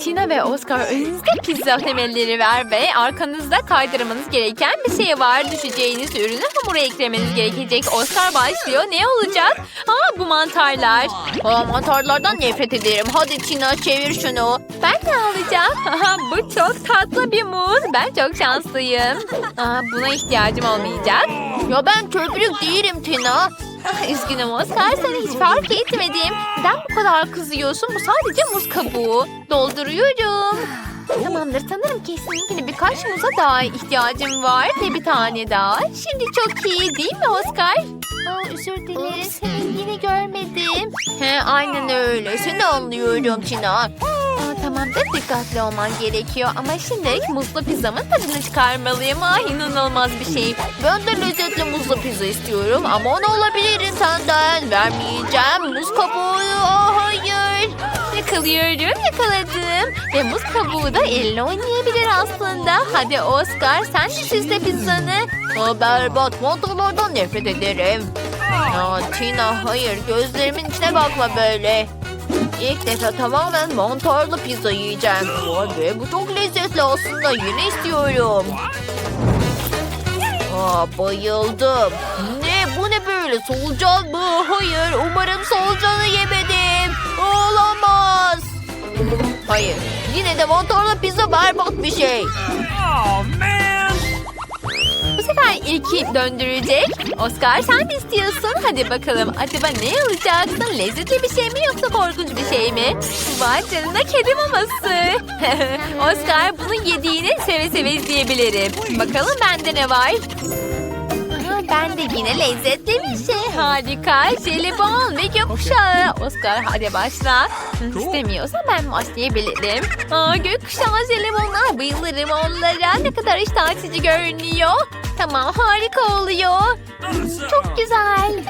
Tina ve Oscar önünüzde pizza temelleri var ve arkanızda kaydırmanız gereken bir şey var. Düşeceğiniz ürünü hamura eklemeniz gerekecek. Oscar başlıyor. Ne olacak? Aa bu mantarlar. Aa, mantarlardan nefret ederim. Hadi Tina çevir şunu. Ben ne alacağım? Aha, bu çok tatlı bir muz. Ben çok şanslıyım. Aa, buna ihtiyacım olmayacak. Ya ben köprülük değilim Tina. Ah, Üzgünüm Oscar seni hiç fark etmedim. Neden bu kadar kızıyorsun? Bu sadece muz kabuğu. Dolduruyorum. Tamamdır sanırım kesinlikle birkaç muza daha ihtiyacım var ve bir tane daha. Şimdi çok iyi değil mi Oscar? Aa, özür dilerim seni yine görmedim. He, aynen öyle seni anlıyorum. Aa, tamamdır dikkatli olman gerekiyor ama şimdi muzlu pizzamın tadını çıkarmalıyım. Ah inanılmaz bir şey. Ben de lezzetli muzlu pizza istiyorum ama onu alabilirim senden. Vermeyeceğim. Muz kabuğu. Ah hayır. Yakalıyorum yakaladım. Ve muz kabuğu da eline oynayabilir aslında. Hadi Oscar sen de süsle pizzanı. Aa, berbat mantarlardan nefret ederim. Ya Tina hayır gözlerimin içine bakma böyle. İlk defa tamamen mantarlı pizza yiyeceğim. Ve bu çok lezzetli aslında yine istiyorum. Aa, bayıldım. Ne bu ne böyle solucan mı? Hayır umarım solucanı yemedim. Olamaz. Hayır yine de mantarlı pizza berbat bir şey. Oh man! Bu sefer ilki döndürecek. Oscar sen de istiyorsun. Hadi bakalım acaba ne alacaksın? Lezzetli bir şey mi yoksa korkunç bir şey mi? Vay canına kedi maması. Oscar bunu yediğini seve seve izleyebilirim. Bakalım bende ne var? Ben de yine lezzetli bir şey. Harika. Jelibon ve gökkuşağı. Oscar hadi başla. İstemiyorsan ben başlayabilirim. Aa, gökkuşağı jelibonlar. Bayılırım onlara. Ne kadar iştah açıcı görünüyor. Tamam harika oluyor. Çok güzel.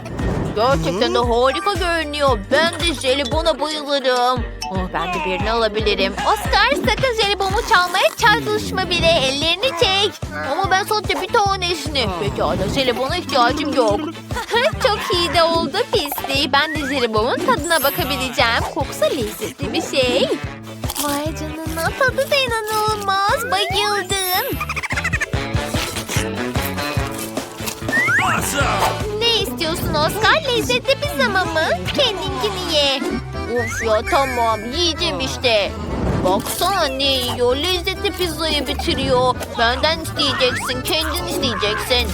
Gerçekten de harika görünüyor. Ben de jelibona bayılırım. Oh, ben de birini alabilirim. Oscar sakın jelibonumu çalmaya çalışma bile. Ellerini çek. Ama ben sadece bir tanesini. Pekala jelibona ihtiyacım yok. Çok iyi de oldu pisliği. Ben de jelibonun tadına bakabileceğim. Kokusu lezzetli bir şey. Vay canına tadı da inanılmaz. Bayıldım. Ne istiyorsun Oscar? Lezzetli pizza mı? Kendinkini ye. Of ya tamam yiyeceğim işte. Baksana ne yiyor? Lezzetli pizzayı bitiriyor. Benden isteyeceksin, kendin isteyeceksin.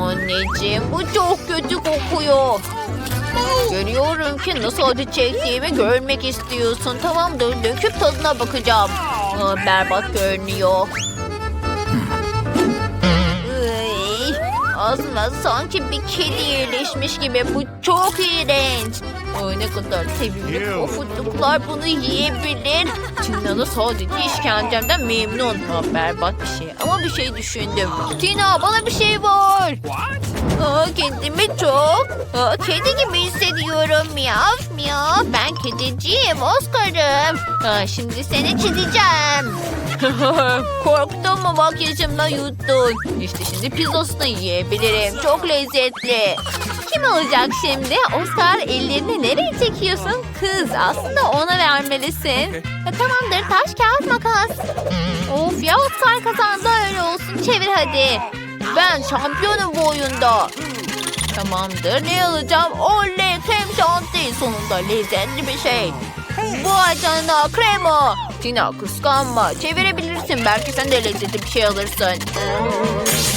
Anneciğim bu çok kötü kokuyor. Görüyorum ki nasıl acı çektiğimi görmek istiyorsun. Tamamdır döküp tadına bakacağım. Aa, berbat görünüyor. Ağzına sanki bir kedi yerleşmiş gibi. Bu çok iğrenç. Ay ne kadar sevimli pofuduklar bunu yiyebilir. Tina da sadece işkencemden memnun. Ha, berbat bir şey ama bir şey düşündüm. Tina bana bir şey var. What? Aa, kendimi çok aa, kedi gibi hissediyorum. Miyav miyav. Ben kediciyim Oscar'ım. Aa, şimdi seni çizeceğim. Korktun mu makyajımla yuttun. İşte şimdi pizzasını yiyebilirim. Çok lezzetli. Kim olacak şimdi? Oscar ellerini nereye çekiyorsun? Kız aslında ona vermelisin. Ya, tamamdır taş kağıt makas. Of ya Oscar kazandı öyle olsun. Çevir hadi. Ben şampiyonum bu oyunda. Tamamdır ne alacağım? Oley krem şanti. Sonunda lezzetli bir şey. Bu canına krema. Tina kıskanma. Çevirebilirsin. Belki sen de lezzetli bir şey alırsın.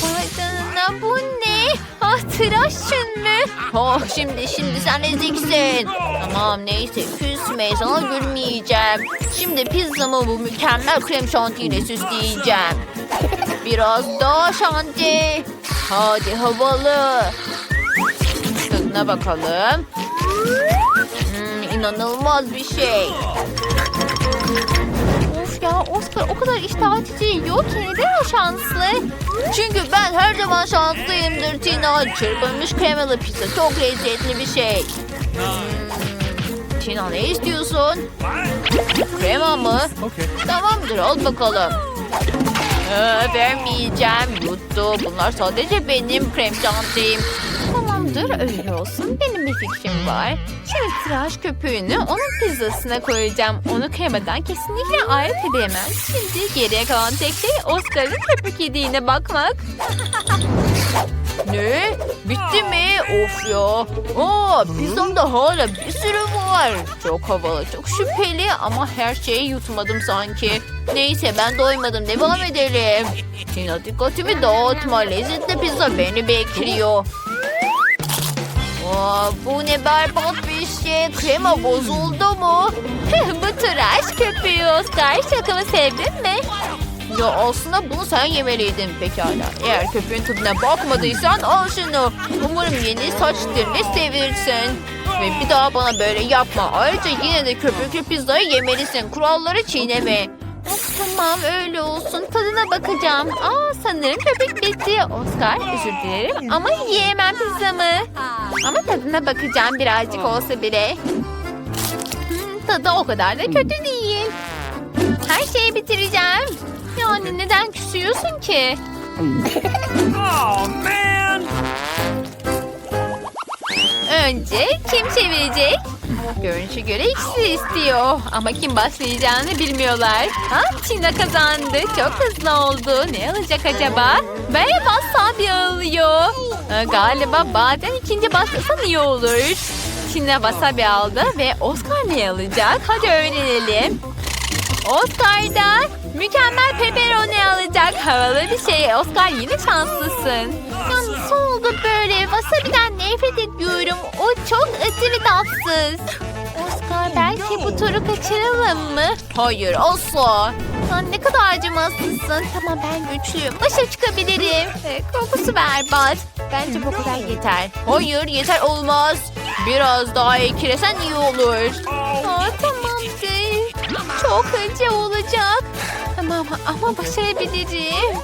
Vay bu ne? Ah tıraş mü? Oh şimdi şimdi sen eziksin. Tamam neyse küsme sana gülmeyeceğim. Şimdi pizzamı bu mükemmel krem şantiyle süsleyeceğim. Biraz daha şanti. Hadi havalı. Tadına bakalım. İnanılmaz bir şey. Of ya Oscar o kadar iştah açıcı yiyor ki neden o şanslı? Çünkü ben her zaman şanslıyımdır Tina. Çırpılmış kremalı pizza çok lezzetli bir şey. Hmm, Tina ne istiyorsun? Krema mı? Okay. Tamamdır al bakalım. Ee, vermeyeceğim. Yuttu. Bunlar sadece benim krem şantim. Tamamdır öyle olsun. Benim bir fikrim var. Şimdi tıraş köpüğünü onun pizzasına koyacağım. Onu kremadan kesinlikle ayırt edemem. Şimdi geriye kalan tek şey Oscar'ın köpük yediğine bakmak. Ne? Bitti mi? Of ya. Aa, pizzamda hala bir sürü var. Çok havalı, çok şüpheli ama her şeyi yutmadım sanki. Neyse ben doymadım. Devam edelim. Tina dikkatimi dağıtma. Lezzetli pizza beni bekliyor. Bu ne berbat bir şey. Krema bozuldu mu? Bu tıraş köpüğü Oscar. Şakamı sevdin mi? Ya aslında bunu sen yemeliydin pekala. Eğer köpüğün tadına bakmadıysan al şunu. Umarım yeni saç telini sevirsin. Ve bir daha bana böyle yapma. Ayrıca yine de köpüklü pizzayı yemelisin. Kuralları çiğneme. Tamam öyle olsun. Tadına bakacağım. Aa sanırım köpük bitti. Oscar özür dilerim ama yiyemem pizzamı. Ama tadına bakacağım birazcık olsa bile. Hmm, tadı o kadar da kötü değil. Her şeyi bitireceğim. Yani neden küsüyorsun ki? Oh, man! Önce kim çevirecek? Görünüşe göre ikisi istiyor. Ama kim başlayacağını bilmiyorlar. Ha, Tina kazandı. Çok hızlı oldu. Ne alacak acaba? Merhaba Sabi alıyor. Ha, Galiba bazen ikinci başlasan iyi olur. Tina wasabi aldı ve Oscar ne alacak? Hadi öğrenelim. Oscar da mükemmel pepperoni alacak. Havalı bir şey. Oscar yine şanslısın. Ya nasıl oldu böyle? Wasabi'den nefret ediyorum. O çok tatsız. Oscar belki bu turu kaçıralım mı? Hayır asla. Ya ne kadar acımasızsın. Tamam ben güçlüyüm. Başa çıkabilirim. E, Kokusu berbat. Bence bu kadar yeter. Hayır yeter olmaz. Biraz daha eklesen iyi olur. Aa, tamamdır. Çok acı olacak. Tamam ama başarabilirim.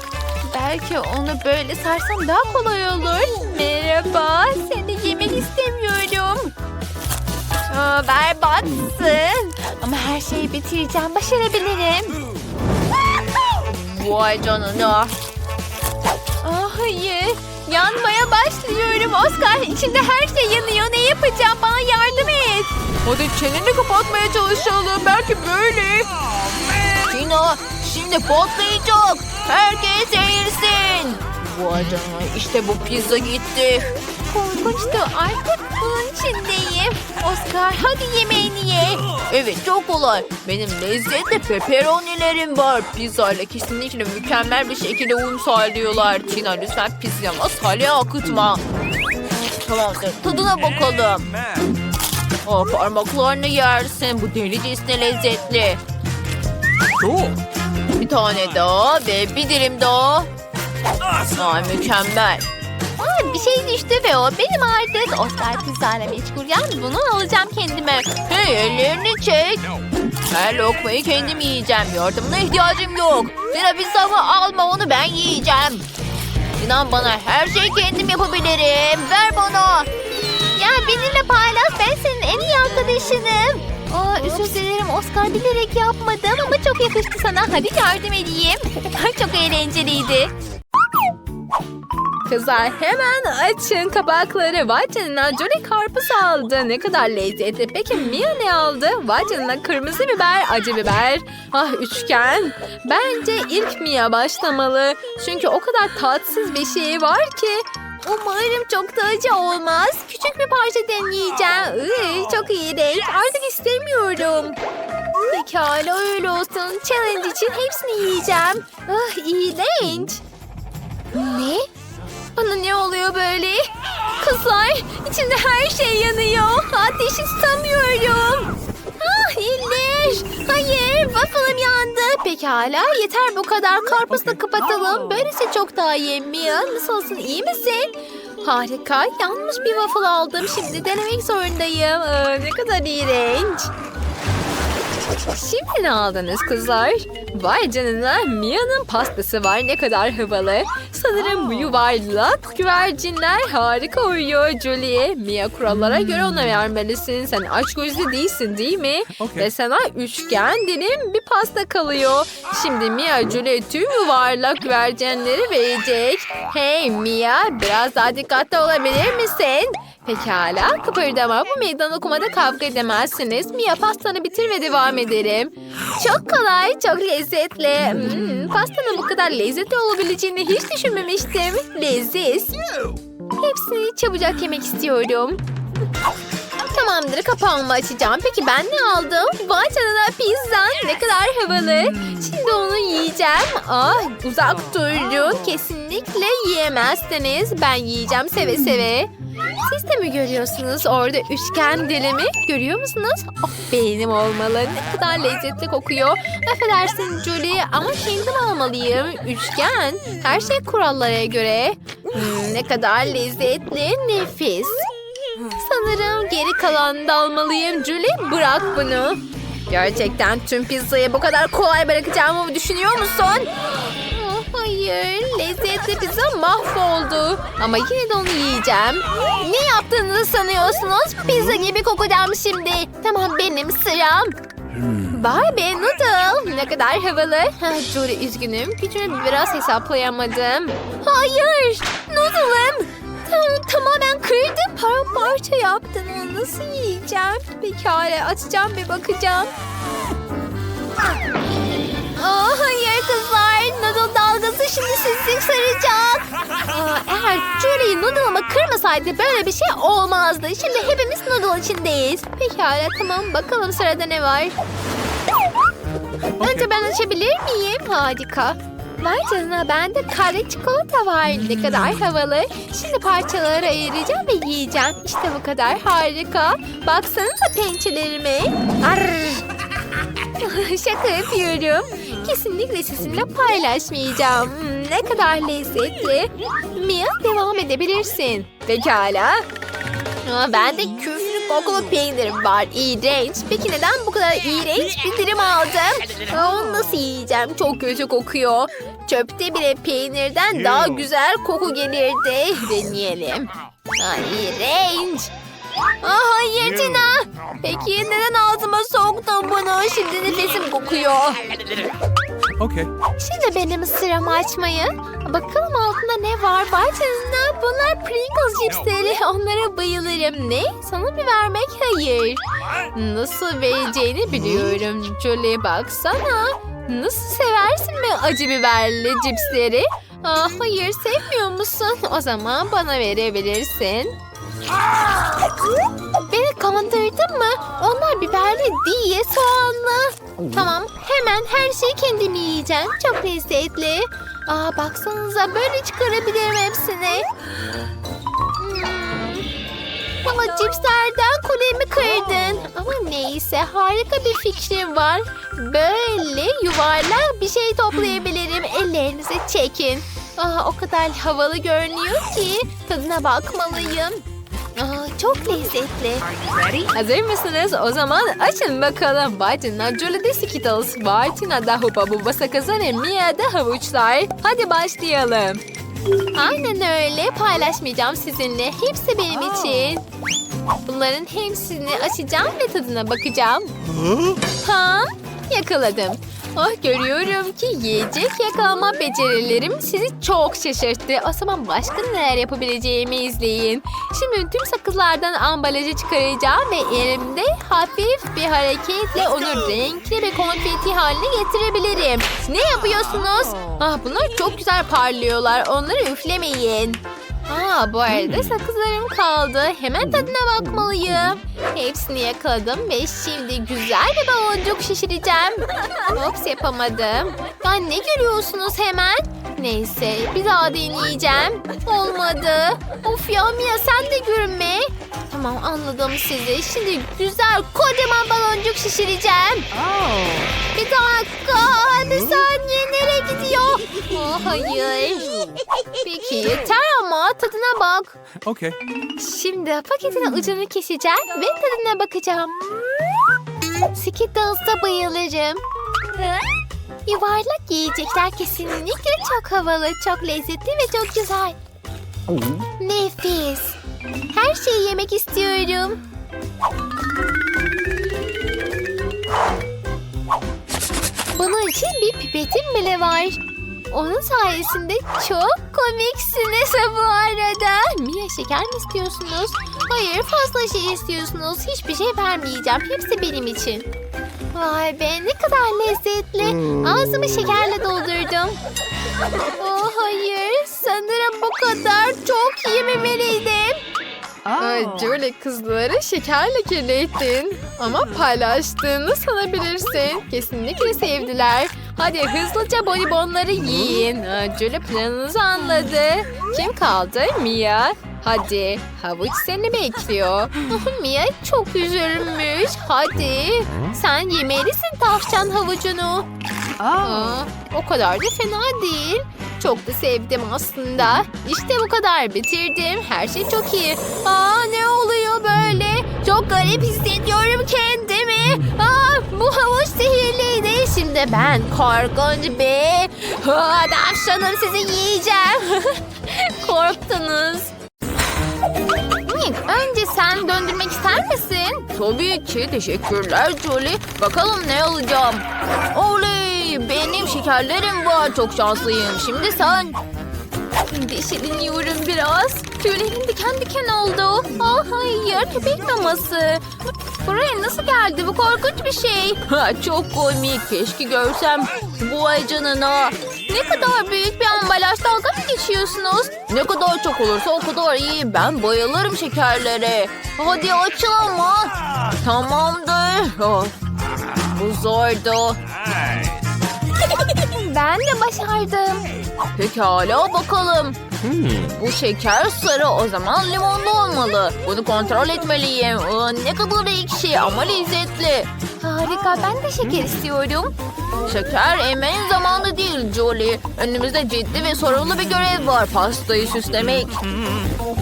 Belki onu böyle sarsam daha kolay olur. Merhaba, seni yemek istemiyorum. Aa, berbatsın. Ama her şeyi bitireceğim, başarabilirim. Vay canına. Aa, hayır, yanmaya başlıyorum. Oscar, içinde her şey yanıyor. Ne yapacağım? Bana yardım et. Hadi çeneni kapatmaya çalışalım. Belki böyle. Şimdi patlayacak. Herkes eğilsin. Vay canına işte bu pizza gitti. Korkunçtu. Artık bunun içindeyim. Oscar, hadi yemeğini ye. Evet çok kolay. Benim lezzetli pepperonilerim var. Pizza ile kesinlikle mükemmel bir şekilde uyum sağlıyorlar. Tina lütfen pizzama salya akıtma. Tamamdır tadına bakalım. Aa, parmaklarını yersin. Bu delicesine lezzetli. Cool. Bir tane daha ve bir dilim daha. Aa, mükemmel. Aa, bir şey düştü ve o benim artık. Oscar pizzayla meşgulken bunu alacağım kendime. Hey ellerini çek. Her lokmayı kendim yiyeceğim. Yardımına ihtiyacım yok. Tina pizzamı alma onu ben yiyeceğim. İnan bana her şeyi kendim yapabilirim. Ver bana. Ya benimle paylaş. Ben senin en iyi arkadaşınım. Aa, özür dilerim Oscar bilerek yapmadım ama çok yakıştı sana. Hadi yardım edeyim. çok eğlenceliydi. Kızlar hemen açın kabakları. Vay canına Jolie karpuz aldı. Ne kadar lezzetli. Peki Mia ne aldı? Vay kırmızı biber, acı biber. Ah üçgen. Bence ilk Mia başlamalı. Çünkü o kadar tatsız bir şey var ki. Umarım çok da acı olmaz. Küçük bir parça deneyeceğim. Iy, çok iğrenç. Artık istemiyorum. Pekala öyle olsun. Challenge için hepsini yiyeceğim. Ah iğrenç. Ne? Bana ne oluyor böyle? Kızlar içinde her şey yanıyor. Ateşi tutamıyorum. Ah iyiler. Hayır waffle'ım yandı. Pekala yeter bu kadar. Karpuzu kapatalım. Böylesi çok daha Mia. Nasılsın iyi misin? Harika. Yanlış bir waffle aldım. Şimdi denemek zorundayım. Aa, ne kadar iğrenç. Şimdi ne aldınız kızlar? Vay canına Mia'nın pastası var ne kadar havalı. Sanırım bu yuvarlak güvercinler harika uyuyor Julie. Mia kurallara göre ona vermelisin. Sen aç gözlü değilsin değil mi? Okey. Ve sana üçgen dilim bir pasta kalıyor. Şimdi Mia Julie tüm yuvarlak güvercinleri verecek. Hey Mia biraz daha dikkatli olabilir misin? Pekala kıpırdama bu meydan okumada kavga edemezsiniz. Mia pastanı bitir ve devam ederim. Çok kolay, çok lezzetli. Hmm, pastanın bu kadar lezzetli olabileceğini hiç düşünmemiştim. Leziz. Hepsini çabucak yemek istiyorum. Tamamdır kapağımı açacağım. Peki ben ne aldım? Vay canına pizza ne kadar havalı. Şimdi onu yiyeceğim. Ah uzak durun. Kesinlikle yiyemezsiniz. Ben yiyeceğim seve seve. Siz de mi görüyorsunuz orada üçgen dilimi? Görüyor musunuz? Oh, benim olmalı. Ne kadar lezzetli kokuyor. Affedersin Julie ama kendim almalıyım. Üçgen. Her şey kurallara göre. Hmm, ne kadar lezzetli, nefis. Sanırım geri kalanını da almalıyım. Julie bırak bunu. Gerçekten tüm pizzayı bu kadar kolay bırakacağımı düşünüyor musun? Oh, hayır, lezzetli pizza mahvoldu. Ama yine de onu yiyeceğim. Ne yaptığınızı sanıyorsunuz? Pizza gibi kokacağım şimdi. Tamam benim sıram. Vay noodle. Ne kadar havalı. Ha, Julie üzgünüm. Gücümü biraz hesaplayamadım. Hayır. Noodle'ım. Tam, tamamen kırdım. Paramparça yaptın. Nasıl yiyeceğim? Pekala açacağım ve bakacağım. Aa, hayır kızlar. Şimdi sizi saracak. Aa, eğer Julie noodle'ımı kırmasaydı böyle bir şey olmazdı. Şimdi hepimiz noodle içindeyiz. Pekala tamam bakalım sırada ne var. Önce ben açabilir miyim? Harika. Vay canına bende kare çikolata var. Ne kadar havalı. Şimdi parçalara ayıracağım ve yiyeceğim. İşte bu kadar harika. Baksanıza pençelerime. Arr. Şaka yapıyorum. Kesinlikle sizinle paylaşmayacağım. Ne kadar lezzetli. Mia devam edebilirsin. Pekala. Aa, bende küflü kokulu peynirim var. İğrenç. Peki neden bu kadar iğrenç bir dilim aldım? Onu nasıl yiyeceğim? Çok kötü kokuyor. Çöpte bile peynirden daha güzel koku gelirdi. Deneyelim. Aa, iğrenç. Aa, hayır Tina. Peki neden ağzıma soktun bunu? Şimdi nefesim kokuyor. Okay. Şimdi benim sıramı açmayı. Bakalım altında ne var? Bahçesinde bunlar Pringles cipsleri. Onlara bayılırım. Ne? Sana mı vermek? Hayır. Nasıl vereceğini biliyorum. Julie baksana. Nasıl seversin mi acı biberli cipsleri? Aa, hayır sevmiyor musun? O zaman bana verebilirsin. Beni kandırdın mı? Onlar biberli değil, soğanlı. Tamam, hemen her şeyi kendim yiyeceğim. Çok lezzetli. Aa, baksanıza böyle çıkarabilirim hepsini. Hmm. Ama cipslerden kulemi kırdın. Ama neyse harika bir fikrim var. Böyle yuvarlak bir şey toplayabilirim. Ellerinizi çekin. Aa, o kadar havalı görünüyor ki tadına bakmalıyım. Aa, çok lezzetli. Hazır mısınız? O zaman açın bakalım. Bartın'da Jolie'de Skittles, Bartın'da Hubba Bubba sakızları, Mia'da havuçlar. Hadi başlayalım. Aynen öyle. Paylaşmayacağım sizinle. Hepsi benim için. Bunların hepsini açacağım ve tadına bakacağım. Ha? Yakaladım. Ah görüyorum ki yiyecek yakalama becerilerim sizi çok şaşırttı. O zaman başka neler yapabileceğimi izleyin. Şimdi tüm sakızlardan ambalajı çıkaracağım ve elimde hafif bir hareketle onu renkli bir konfeti haline getirebilirim. Ne yapıyorsunuz? Ah bunlar çok güzel parlıyorlar. Onları üflemeyin. Aa, bu arada sakızlarım kaldı. Hemen tadına bakmalıyım. Hepsini yakaladım ve şimdi güzel bir baloncuk şişireceğim. Ops yapamadım. Ya ne görüyorsunuz hemen? Neyse bir daha deneyeceğim. Olmadı. Of ya Mia sen de gülme. Tamam anladım sizi. Şimdi güzel kocaman baloncuk şişireceğim. Bir dakika. Bir saniye nereye gidiyor? Oh, hayır. Peki yeter ama tadına bak. Okay. Şimdi paketin ucunu keseceğim ve tadına bakacağım. Skittles'a bayılırım. Yuvarlak yiyecekler kesinlikle çok havalı, çok lezzetli ve çok güzel. Nefis. Her şeyi yemek istiyorum. Bunun için bir pipetim bile var. Onun sayesinde çok komiksiniz bu arada. Mia şeker mi istiyorsunuz? Hayır fazla şey istiyorsunuz. Hiçbir şey vermeyeceğim. Hepsi benim için. Vay be ne kadar lezzetli. Ağzımı şekerle doldurdum. Oh hayır sanırım bu kadar çok yememeliydim. Ay, Julie kızları şekerle kirlettin. Ama paylaştığını sanabilirsin. Kesinlikle sevdiler. Hadi hızlıca bonibonları yiyin. Julie planınızı anladı. Kim kaldı? Mia. Hadi havuç seni bekliyor. Mia çok üzülmüş. Hadi sen yemelisin tavşan havucunu. Aa, o kadar da fena değil. Çok da sevdim aslında. İşte bu kadar bitirdim. Her şey çok iyi. Aa ne oluyor böyle? Çok garip hissediyorum kendimi. Aa bu havuç sihirliydi. Şimdi ben korkunç bir Aa, tavşanım sizi yiyeceğim. Korktunuz. Nick, önce sen döndürmek ister misin? Tabii ki. Teşekkürler Julie. Bakalım ne alacağım. Oley! Benim şekerlerim var. Çok şanslıyım. Şimdi sen. Deşiliniyorum biraz. Tüylerim diken diken oldu. Ah hayır köpek maması. Buraya nasıl geldi? Bu korkunç bir şey. Ha, çok komik. Keşke görsem. Bu ay canına. Ne kadar büyük bir ambalaj dalga mı geçiyorsunuz? Ne kadar çok olursa o kadar iyi. Ben bayılırım şekerlere. Hadi açıl ama. Tamamdır. Oh, bu zordu. Ben de başardım. Pekala bakalım. Bu şeker sarı o zaman limonlu olmalı. Bunu kontrol etmeliyim. Aa, ne kadar ekşi ama lezzetli. Harika ben de şeker istiyorum. Şeker emeğin zamanı değil Jolie. Önümüzde ciddi ve sorumlu bir görev var. Pastayı süslemek.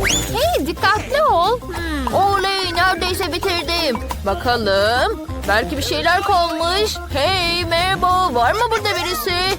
Hey dikkatli ol. Hmm. Oley neredeyse bitirdim. Bakalım. Belki bir şeyler kalmış. Hey merhaba var mı burada birisi?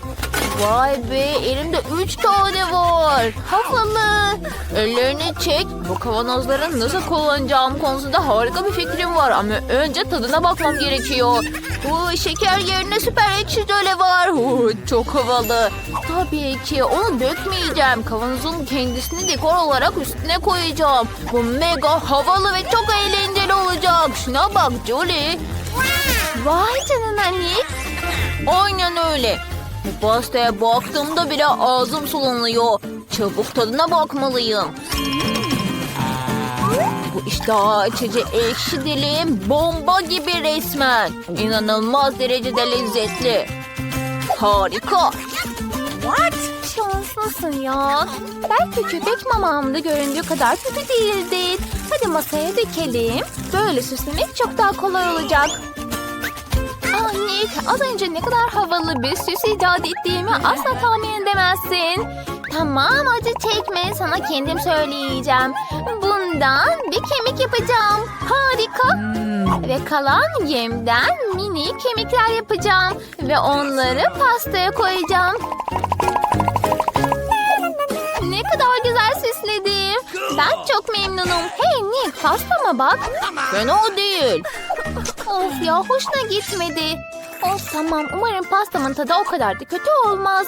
Vay be elimde üç tane var. Havalı. Ellerini çek. Bu kavanozları nasıl kullanacağım konusunda harika bir fikrim var. Ama önce tadına bakmam gerekiyor. Bu şeker yerine süper ekşi jöle var. Oo, çok havalı. Tabii ki onu dökmeyeceğim. Kavanozun kendisini dekor olarak üstüne koyacağım. Bu mega havalı ve çok eğlenceli olacak. Şuna bak Julie. Vay canına Nick. Aynen öyle. Bu pastaya baktığımda bile ağzım sulanıyor. Çabuk tadına bakmalıyım. Bu iştah açıcı ekşi dilim bomba gibi resmen. İnanılmaz derecede lezzetli. Harika. Şanslısın ya. Belki köpek mamamda göründüğü kadar kötü değildi. Hadi masaya dökelim. Böyle süslemek çok daha kolay olacak. Ah Nick, az önce ne kadar havalı bir süs icat ettiğimi asla tahmin edemezsin. Tamam acı çekme sana kendim söyleyeceğim. Bundan bir kemik yapacağım. Harika. Ve kalan yemden mini kemikler yapacağım. Ve onları pastaya koyacağım. Ne kadar güzel süsledim. Ben çok memnunum. Hey Nick pastama bak. Fena değil. Of ya hoşuna gitmedi. Of tamam umarım pastamın tadı o kadar da kötü olmaz.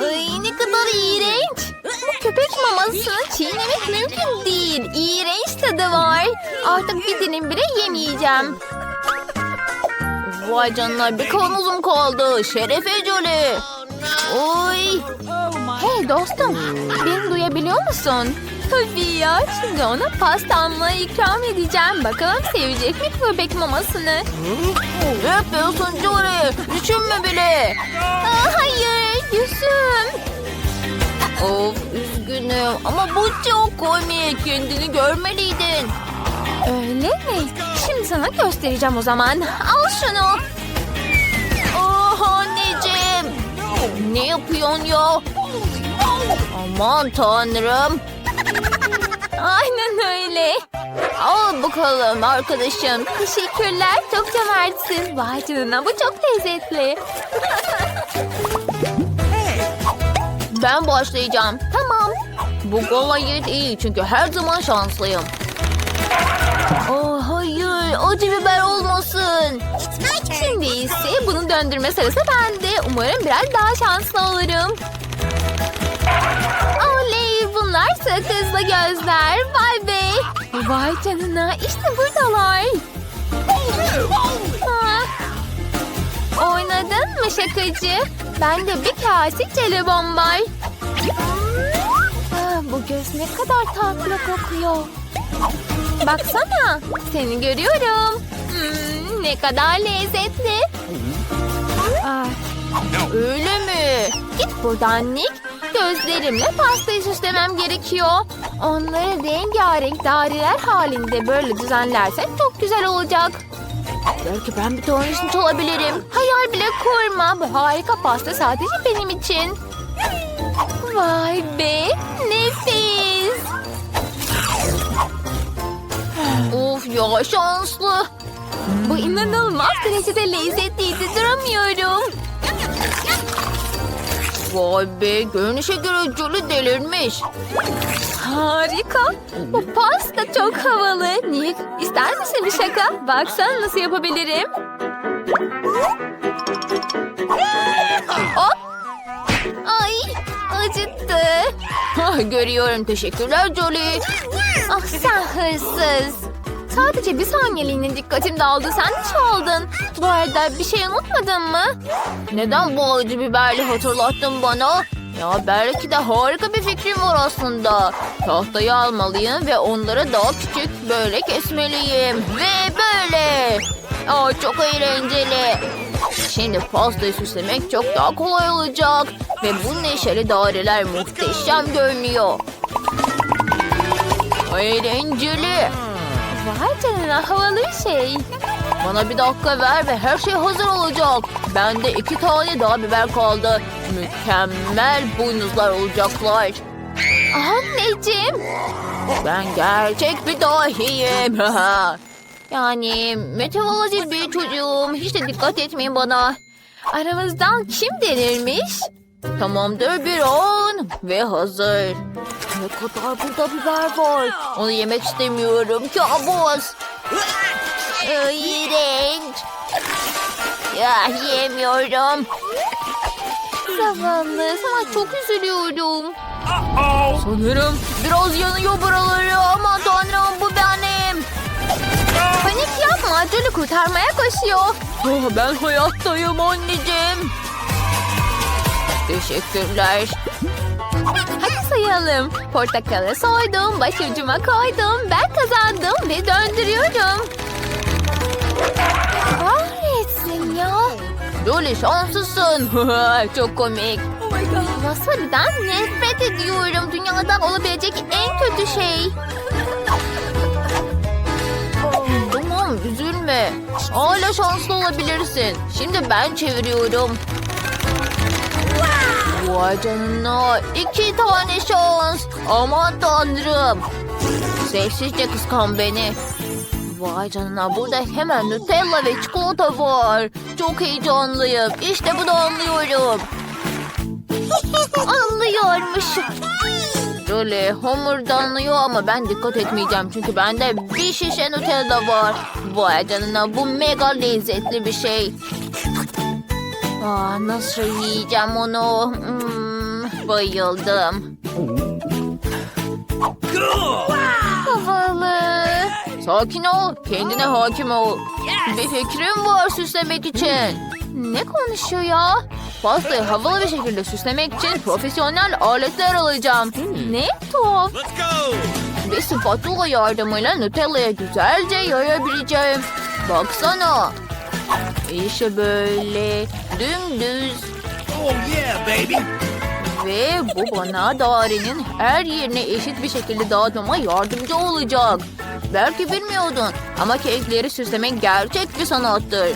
Ay ne kadar iğrenç. Bu köpek mamasını çiğnemek mümkün değil. İğrenç tadı var. Artık bir dilim bile yemeyeceğim. Vay canına bir kavanozum kaldı. Şerefe Jolie. Oy. Hey dostum beni duyabiliyor musun? Tabii ya şimdi ona pastamla ikram edeceğim. Bakalım sevecek mi köpek mamasını? Ne yapıyorsun Jolie? Düşünme bile. Aa, hayır yüzüm. Of üzgünüm ama bu çok komik. Kendini görmeliydin. Öyle mi? Şimdi sana göstereceğim o zaman. Al şunu. Ah anneciğim. Ne yapıyorsun ya? Aman tanrım. Aynen öyle. Al bakalım arkadaşım. Teşekkürler. Çok cömertsin. Vay canına bu çok lezzetli. Ben başlayacağım. Tamam. Bu kolay değil çünkü her zaman şanslıyım. Oh hayır acı biber olmasın. Şimdi ise bunu döndürme sırası bende. Umarım biraz daha şanslı olurum. Oley bunlar sakızlı gözler. Vay be. Vay canına işte buradalar. Ha. Oynadın mı şakacı? Bende bir kase jelibon var. Ah, bu göz ne kadar tatlı kokuyor. Baksana, seni görüyorum. Hmm, ne kadar lezzetli. Ah, öyle mi? Git buradan Nick. Gözlerimle pastayı süslemem gerekiyor. Onları rengarenk daireler halinde böyle düzenlersek çok güzel olacak. Belki ben bir tanesini çalabilirim. Hayal bile kurma. Bu harika pasta sadece benim için. Vay be, nefis. Of ya şanslı. Bu inanılmaz derecede lezzetliydi. Duramıyorum. Vay be görünüşe göre Julie delirmiş. Harika. Bu pasta çok havalı. Nick, ister misin bir şaka? Baksana nasıl yapabilirim. Hop. Ay, acıttı. Hah, Görüyorum teşekkürler Julie. Ah sen hırsız. Sadece bir saniyeliğine dikkatim dağıldı. Sen de çaldın. Bu arada bir şey unutmadın mı? Neden bu acı biberli hatırlattın bana? Ya belki de harika bir fikrim var aslında. Tahtayı almalıyım ve onları daha küçük böyle kesmeliyim. Ve böyle. Aa, çok eğlenceli. Şimdi pastayı süslemek çok daha kolay olacak. Ve bu neşeli daireler muhteşem görünüyor. Eğlenceli. Vay canına havalı şey. Bana bir dakika ver ve her şey hazır olacak. Bende iki tane daha biber kaldı. Mükemmel boynuzlar olacaklar. Anneciğim. Ben gerçek bir dahiyim. yani meteoroloji bir çocuğum. Hiç de dikkat etmeyin bana. Aramızdan kim denirmiş? Tamamdır bir on ve hazır. Ne kadar burada biber var. Onu yemek istemiyorum. Kabus. İğrenç. Ya yemiyorum. Zavallı sana çok üzülüyorum. Sanırım biraz yanıyor buraları ama tanrım bu benim. Panik yapma Julie kurtarmaya koşuyor. Ah, ben hayattayım anneciğim. Teşekkürler. Hadi sayalım. Portakalı soydum, başucuma koydum, ben kazandım ve döndürüyorum. Kahretsin ya. Dolly şanslısın. Çok komik. Wasabi'den nefret ediyorum. Dünyada olabilecek en kötü şey. Tamam üzülme. Hala şanslı olabilirsin. Şimdi ben çeviriyorum. Vay canına. iki tane şans. Aman tanrım. Sessizce kıskan beni. Vay canına burada hemen Nutella ve çikolata var. Çok heyecanlıyım. İşte bunu anlıyorum. Anlıyormuş. Jolie homurdanlıyor ama ben dikkat etmeyeceğim. Çünkü bende bir şişe Nutella var. Vay canına bu mega lezzetli bir şey. Aa, nasıl yiyeceğim onu? Hmm, bayıldım. Havalı. Sakin ol, kendine hakim ol. Bir fikrim var süslemek için. Ne konuşuyor ya? Pastayı havalı bir şekilde süslemek için profesyonel aletler alacağım. Ne tuhaf. Bir spatula yardımıyla Nutella'ya güzelce yayabileceğim. Baksana. İşte böyle dümdüz Oh yeah, baby! ve bu bana dairenin her yerine eşit bir şekilde dağıtmama yardımcı olacak. Belki bilmiyordun ama kekleri süslemek gerçek bir sanattır.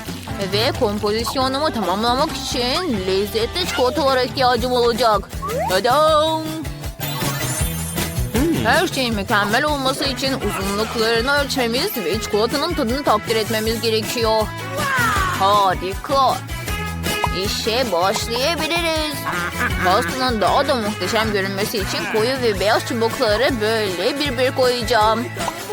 Ve kompozisyonumu tamamlamak için lezzetli çikolatalara ihtiyacım olacak. Tadam! Her şeyin mükemmel olması için uzunluklarını ölçmemiz ve çikolatanın tadını takdir etmemiz gerekiyor. Harika. İşe başlayabiliriz. Pastanın daha da muhteşem görünmesi için koyu ve beyaz çubukları böyle bir bir koyacağım.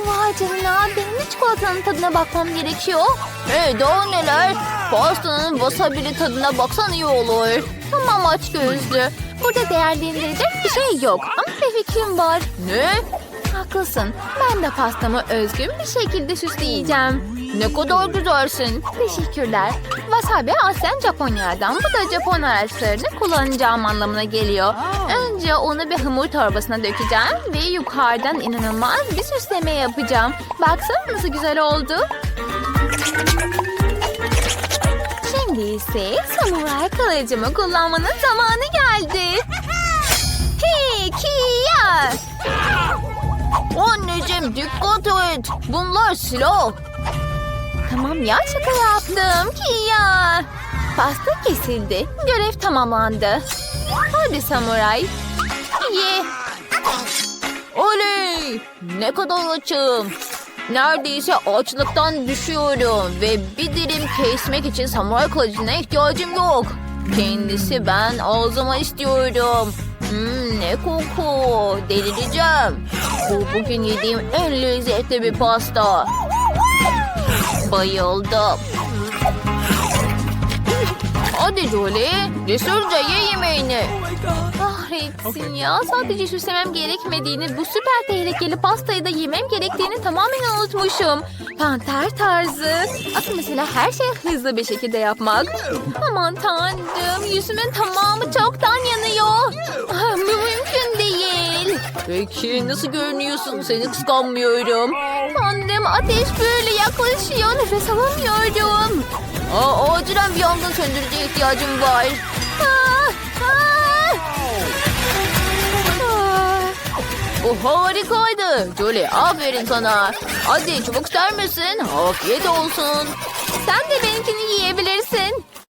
Vay canına benim de çikolatanın tadına bakmam gerekiyor. Hey daha neler? Pastanın wasabili tadına baksan iyi olur. Tamam aç gözlü. Burada değerlendirecek bir şey yok ama bir fikrim var. Ne? Haklısın. Ben de pastamı özgün bir şekilde süsleyeceğim. Ne kadar güzelsin. Teşekkürler. Wasabi aslen Japonya'dan. Bu da Japon araçlarını kullanacağım anlamına geliyor. Önce onu bir hamur torbasına dökeceğim ve yukarıdan inanılmaz bir süsleme yapacağım. Baksana nasıl güzel oldu. Şimdi ise samuray kılıcımı kullanmanın zamanı geldi. Peki ya. Anneciğim dikkat et. Bunlar silah. Tamam ya şaka yaptım ki ya. Pasta kesildi. Görev tamamlandı. Hadi samuray. Ye. Oley! Ne kadar açım. Neredeyse açlıktan düşüyorum ve bir dilim kesmek için samuray kılıcına ihtiyacım yok. Kendisi ben ağzıma istiyorum. Hmm, ne koku. Delireceğim. Bu bugün yediğim en lezzetli bir pasta. Bayıldım. Hadi Jolie, cesurca ye yemeğini. Kahretsin ya. Sadece süslemem gerekmediğini, bu süper tehlikeli pastayı da yemem gerektiğini tamamen unutmuşum. Panter tarzı. Asıl mesela her şeyi hızlı bir şekilde yapmak. Aman tanrım yüzümün tamamı çoktan yanıyor. Peki nasıl görünüyorsun? Seni kıskanmıyorum. Tanrım ateş böyle yaklaşıyor. Nefes alamıyorum. Aa, acilen bir yangın söndürücüye ihtiyacım var. Ah, ah. Ah. Bu harikaydı. Jolie aferin sana. Hadi çubuk ister misin? Afiyet olsun. Sen de benimkini yiyebilirsin.